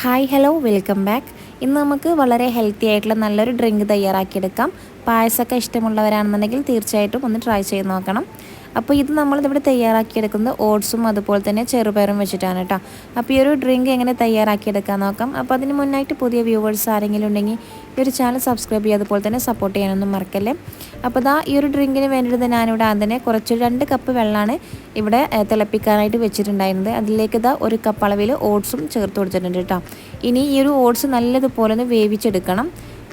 Hi hello welcome back ഇന്ന് നമുക്ക് വളരെ ഹെൽത്തി ആയിട്ടുള്ള നല്ലൊരു ഡ്രിങ്ക് തയ്യാറാക്കിയെടുക്കാം. പായസമൊക്കെ ഇഷ്ടമുള്ളവരാണെന്നുണ്ടെങ്കിൽ തീർച്ചയായിട്ടും ഒന്ന് ട്രൈ ചെയ്ത് നോക്കണം. അപ്പോൾ ഇത് നമ്മളിതിവിടെ തയ്യാറാക്കിയെടുക്കുന്നത് ഓട്സും അതുപോലെ തന്നെ ചെറുപയറും വെച്ചിട്ടാണ് കേട്ടോ. അപ്പോൾ ഈ ഒരു ഡ്രിങ്ക് എങ്ങനെ തയ്യാറാക്കിയെടുക്കാൻ നോക്കാം. അപ്പോൾ അതിന് മുന്നായിട്ട് പുതിയ വ്യൂവേഴ്സ് ആരെങ്കിലും ഉണ്ടെങ്കിൽ ഈ ഒരു ചാനൽ സബ്സ്ക്രൈബ് ചെയ്യുക അതുപോലെ തന്നെ സപ്പോർട്ട് ചെയ്യാനൊന്നും മറക്കല്ലേ. അപ്പോൾ ഇതാ ഈ ഒരു ഡ്രിങ്കിന് വേണ്ടിയിട്ട് ഞാനിവിടെ അതിനെ കുറച്ച് രണ്ട് കപ്പ് വെള്ളമാണ് ഇവിടെ തിളപ്പിക്കാനായിട്ട് വെച്ചിട്ടുണ്ടായിരുന്നത്. അതിലേക്ക് ഇതാ ഒരു കപ്പ് അളവിൽ ഓട്സും ചേർത്ത് കൊടുത്തിട്ടുണ്ട് കേട്ടോ. ഇനി ഈ ഒരു ഓട്സ് നല്ലതുപോലെ ഒന്ന് വേവിച്ചെടുക്കണം.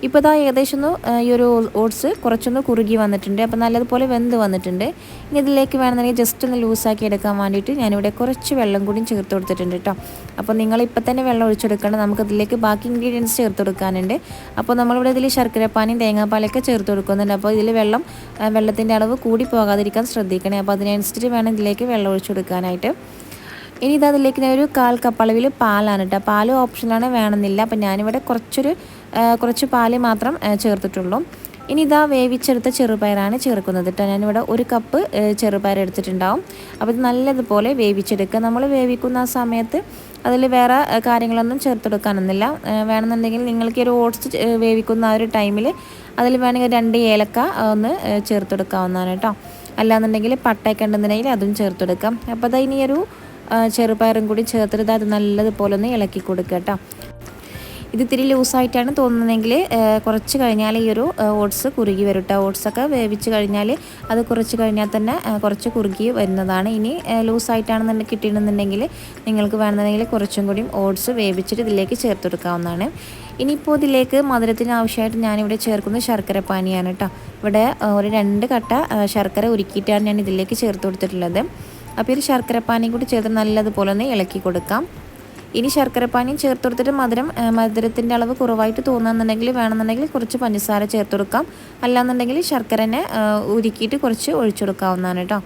ഇപ്പോൾ ഇതാ ഏകദേശം ഒന്ന് ഈ ഒരു ഓട്സ് കുറച്ചൊന്ന് കുറുകി വന്നിട്ടുണ്ട്. അപ്പോൾ നല്ലതുപോലെ വെന്ത് വന്നിട്ടുണ്ട്. ഇനി ഇതിലേക്ക് വേണമെന്നുണ്ടെങ്കിൽ ജസ്റ്റ് ഒന്ന് ലൂസാക്കി എടുക്കാൻ വേണ്ടിയിട്ട് ഞാനിവിടെ കുറച്ച് വെള്ളം കൂടി ചേർത്ത് കൊടുത്തിട്ടുണ്ട് കേട്ടോ അപ്പോൾ നിങ്ങൾ ഇപ്പം തന്നെ വെള്ളം ഒഴിച്ചെടുക്കണം നമുക്ക് ഇതിലേക്ക് ബാക്കി ഇൻഗ്രീഡിയൻസ് ചേർത്ത് കൊടുക്കാനുണ്ട്. അപ്പോൾ നമ്മളിവിടെ ഇതിൽ ശർക്കരപ്പാനിയും തേങ്ങാപ്പാലൊക്കെ ചേർത്ത് കൊടുക്കുന്നുണ്ട്. അപ്പോൾ ഇതിൽ വെള്ളം വെള്ളത്തിന്റെ അളവ് കൂടി പോകാതിരിക്കാൻ ശ്രദ്ധിക്കണേ. അപ്പോൾ അതിനനുസരിച്ച് വേണം ഇതിലേക്ക് വെള്ളം ഒഴിച്ചു കൊടുക്കാനായിട്ട് ഇനി ഇത് അതിലേക്ക് ഞാൻ ഒരു കാൽ കപ്പ് അളവിൽ പാലാണ് കേട്ടോ പാൽ ഓപ്ഷനാണ് വേണമെന്നില്ല. അപ്പം ഞാനിവിടെ കുറച്ചൊരു കുറച്ച് പാൽ മാത്രം ചേർത്തിട്ടുള്ളൂ. ഇനി ഇതാ വേവിച്ചെടുത്ത ചെറുപയറാണ് ചേർക്കുന്നത് കേട്ടോ ഞാനിവിടെ ഒരു കപ്പ് ചെറുപയർ എടുത്തിട്ടുണ്ടാവും. അപ്പോൾ ഇത് നല്ലതുപോലെ വേവിച്ചെടുക്കുക. നമ്മൾ വേവിക്കുന്ന ആ സമയത്ത് അതിൽ വേറെ കാര്യങ്ങളൊന്നും ചേർത്തെടുക്കാനൊന്നുമില്ല. വേണമെന്നുണ്ടെങ്കിൽ നിങ്ങൾക്ക് ഒരു ഓട്സ് വേവിക്കുന്ന ആ ഒരു ടൈമിൽ അതിൽ വേണമെങ്കിൽ രണ്ട് ഏലക്ക ഒന്ന് ചേർത്തെടുക്കാവുന്നതാണ് കേട്ടോ അല്ലാന്നുണ്ടെങ്കിൽ പട്ടയൊക്കെ ഉണ്ടെന്നുണ്ടെങ്കിൽ അതും ചേർത്തെടുക്കാം. അപ്പോൾ അതാ ഇനിയൊരു ചെറുപയറും കൂടി ചേർത്തിട്ട് അത് നല്ലതുപോലെ ഒന്ന് ഇളക്കി കൊടുക്കുക കേട്ടോ. ഇത് ഇത്തിരി ലൂസായിട്ടാണ് തോന്നുന്നതെങ്കിൽ കുറച്ച് കഴിഞ്ഞാൽ ഈ ഒരു ഓട്സ് കുറുകി വരും കേട്ടോ. ഓട്സൊക്കെ വേവിച്ച് കഴിഞ്ഞാൽ അത് കുറച്ച് കഴിഞ്ഞാൽ തന്നെ കുറച്ച് കുറുകി വരുന്നതാണ്. ഇനി ലൂസായിട്ടാണെന്നുണ്ടെങ്കിൽ കിട്ടിയിട്ടുണ്ടെന്നുണ്ടെങ്കിൽ നിങ്ങൾക്ക് വേണമെന്നുണ്ടെങ്കിൽ കുറച്ചും കൂടിയും ഓട്സ് വേവിച്ചിട്ട് ഇതിലേക്ക് ചേർത്ത് കൊടുക്കാവുന്നതാണ് ഇനിയിപ്പോൾ ഇതിലേക്ക് മധുരത്തിന് ആവശ്യമായിട്ട് ഞാനിവിടെ ചേർക്കുന്നത് ശർക്കര പാനിയാണ് കേട്ടോ. ഇവിടെ ഒരു രണ്ട് കട്ട ശർക്കര ഉരുക്കിയിട്ടാണ് ഞാൻ ഇതിലേക്ക് ചേർത്ത് കൊടുത്തിട്ടുള്ളത്. അപ്പോൾ ഒരു ശർക്കരപ്പാനിയും കൂടി ചേർത്ത് നല്ലതുപോലെ ഒന്ന് ഇളക്കി കൊടുക്കാം. ഇനി ശർക്കരപ്പാനിയും ചേർത്ത് കൊടുത്തിട്ട് മധുരം മധുരത്തിന്റെ അളവ് കുറവായിട്ട് തോന്നുന്നുണ്ടെങ്കിൽ വേണമെന്നുണ്ടെങ്കിൽ കുറച്ച് പഞ്ചസാര ചേർത്ത് കൊടുക്കാം അല്ലാന്നുണ്ടെങ്കിൽ ശർക്കരനെ ഉരുക്കിയിട്ട് കുറച്ച് ഒഴിച്ചു കൊടുക്കാവുന്നതാണ് കേട്ടോ.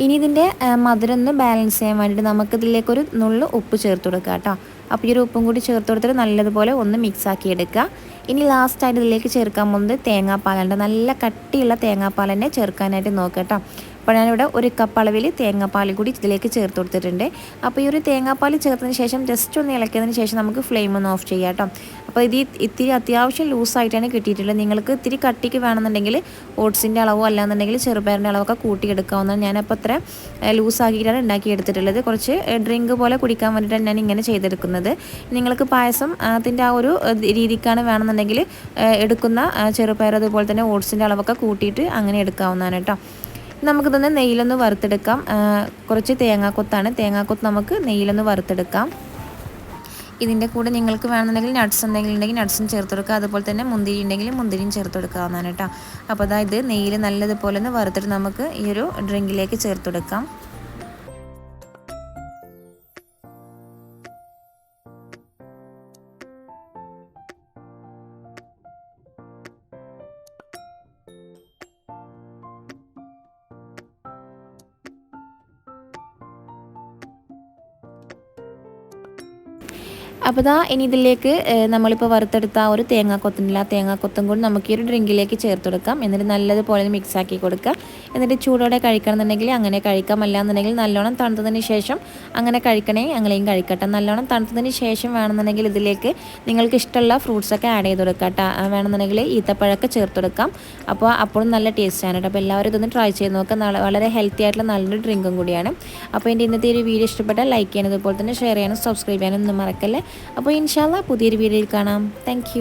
ഇനി ഇതിന്റെ മധുരം ഒന്ന് ബാലൻസ് ചെയ്യാൻ വേണ്ടിയിട്ട് നമുക്കിതിലേക്കൊരു നുള്ളു ഉപ്പ് ചേർത്ത് കൊടുക്കാം കേട്ടോ. അപ്പോൾ ഈ ഒരു ഉപ്പും കൂടി ചേർത്ത് കൊടുത്തിട്ട് നല്ലതുപോലെ ഒന്ന് മിക്സ് ആക്കി എടുക്കുക. ഇനി ലാസ്റ്റായിട്ട് ഇതിലേക്ക് ചേർക്കാൻ പോകുന്നത് തേങ്ങാപ്പാലുണ്ട് നല്ല കട്ടിയുള്ള തേങ്ങാപ്പാൽ തന്നെ ചേർക്കാനായിട്ട് നോക്കുക കേട്ടോ. അപ്പോൾ ഞാനിവിടെ ഒരു കപ്പ് അളവിൽ തേങ്ങാപ്പാൽ കൂടി ഇതിലേക്ക് ചേർത്ത് കൊടുത്തിട്ടുണ്ട്. അപ്പോൾ ഈ ഒരു തേങ്ങാപ്പാൽ ചേർത്തതിന് ശേഷം ജസ്റ്റ് ഒന്ന് ഇളക്കിയതിന് ശേഷം നമുക്ക് ഫ്ലെയിം ഒന്ന് ഓഫ് ചെയ്യാം കേട്ടോ. അപ്പോൾ ഇത് ഇത്തിരി അത്യാവശ്യം ലൂസായിട്ടാണ് കിട്ടിയിട്ടുള്ളത്. നിങ്ങൾക്ക് ഇത്തിരി കട്ടിക്ക് വേണമെന്നുണ്ടെങ്കിൽ ഓട്സിന്റെ അളവോ അല്ലാന്നുണ്ടെങ്കിൽ ചെറുപയറിന്റെ അളവൊക്കെ കൂട്ടിയെടുക്കാവുന്നതാണ്. ഞാനപ്പോൾ അത്ര ലൂസാക്കിയിട്ടാണ് ഉണ്ടാക്കിയെടുത്തിട്ടുള്ളത്. കുറച്ച് ഡ്രിങ്ക് പോലെ കുടിക്കാൻ വേണ്ടിയിട്ടാണ് ഞാൻ ഇങ്ങനെ ചെയ്തെടുക്കുന്നത്. നിങ്ങൾക്ക് പായസം അതിന്റെ ആ ഒരു രീതിക്കാണ് വേണമെന്നുണ്ടെങ്കിൽ എടുക്കുന്ന ചെറുപയർ അതുപോലെ തന്നെ ഓട്സിന്റെ അളവൊക്കെ കൂട്ടിയിട്ട് അങ്ങനെ എടുക്കാവുന്നതാണ് കേട്ടോ. നമുക്കിതൊന്ന് നെയ്യിലൊന്ന് വറുത്തെടുക്കാം. കുറച്ച് തേങ്ങാക്കൊത്താണ്. തേങ്ങാക്കൊത്ത് നമുക്ക് നെയ്യിലൊന്ന് വറുത്തെടുക്കാം. ഇതിന്റെ കൂടെ നിങ്ങൾക്ക് വേണമെന്നുണ്ടെങ്കിൽ നട്ട്സ് എന്തെങ്കിലും ഉണ്ടെങ്കിൽ നട്ട്സും ചേർത്ത് കൊടുക്കുക അതുപോലെ തന്നെ മുന്തിരി ഉണ്ടെങ്കിൽ മുന്തിരിയും ചേർത്ത് കൊടുക്കാവുന്നതാണ് കേട്ടോ. അപ്പോൾ അതായത് നെയ്യിൽ നല്ലതുപോലെ ഒന്ന് വറുത്തിട്ട് നമുക്ക് ഈ ഒരു ഡ്രിങ്കിലേക്ക് ചേർത്ത് കൊടുക്കാം. അപ്പോൾ ദാ ഇനി ഇതിലേക്ക് നമ്മളിപ്പോൾ വറുത്തെടുത്ത ആ ഒരു തേങ്ങാക്കൊത്തുന്നില്ല ആ തേങ്ങാക്കൊത്തും കൂടി നമുക്ക് ഈ ഒരു ഡ്രിങ്കിലേക്ക് ചേർത്ത് കൊടുക്കാം. എന്നിട്ട് നല്ലതുപോലെ മിക്സ് ആക്കി കൊടുക്കാം എന്നിട്ട് ചൂടോടെ കഴിക്കണമെന്നുണ്ടെങ്കിൽ അങ്ങനെ കഴിക്കാം. അല്ലാന്നുണ്ടെങ്കിൽ നല്ലോണം തണുത്തതിന് ശേഷം അങ്ങനെ കഴിക്കണേ അങ്ങനെയും കഴിക്കട്ടെ. നല്ലോണം തണുത്തതിന് ശേഷം വേണമെന്നുണ്ടെങ്കിൽ ഇതിലേക്ക് നിങ്ങൾക്ക് ഇഷ്ടമുള്ള ഫ്രൂട്ട്സൊക്കെ ആഡ് ചെയ്ത് കൊടുക്കാം കേട്ടോ. വേണമെന്നുണ്ടെങ്കിൽ ഈത്തപ്പഴമൊക്കെ ചേർത്ത് കൊടുക്കാം. അപ്പോൾ അപ്പോഴും നല്ല ടേസ്റ്റാണ് കേട്ടോ. അപ്പോൾ എല്ലാവരും ഇതൊന്ന് ട്രൈ ചെയ്ത് നോക്കാം. വളരെ ഹെൽത്തി ആയിട്ടുള്ള നല്ലൊരു ഡ്രിങ്കും കൂടിയാണ്. അപ്പോൾ എന്റെ ഇന്നത്തെ ഒരു വീഡിയോ ഇഷ്ടപ്പെട്ടാൽ ലൈക്ക് ചെയ്യാനും അതുപോലെ തന്നെ ഷെയർ ചെയ്യാനും സബ്സ്ക്രൈബ് ചെയ്യാനും ഒന്നും മറക്കല്ലേ? അപ്പോൾ ഇൻഷാല്ല പുതിയൊരു വീഡിയോയിൽ കാണാം. താങ്ക്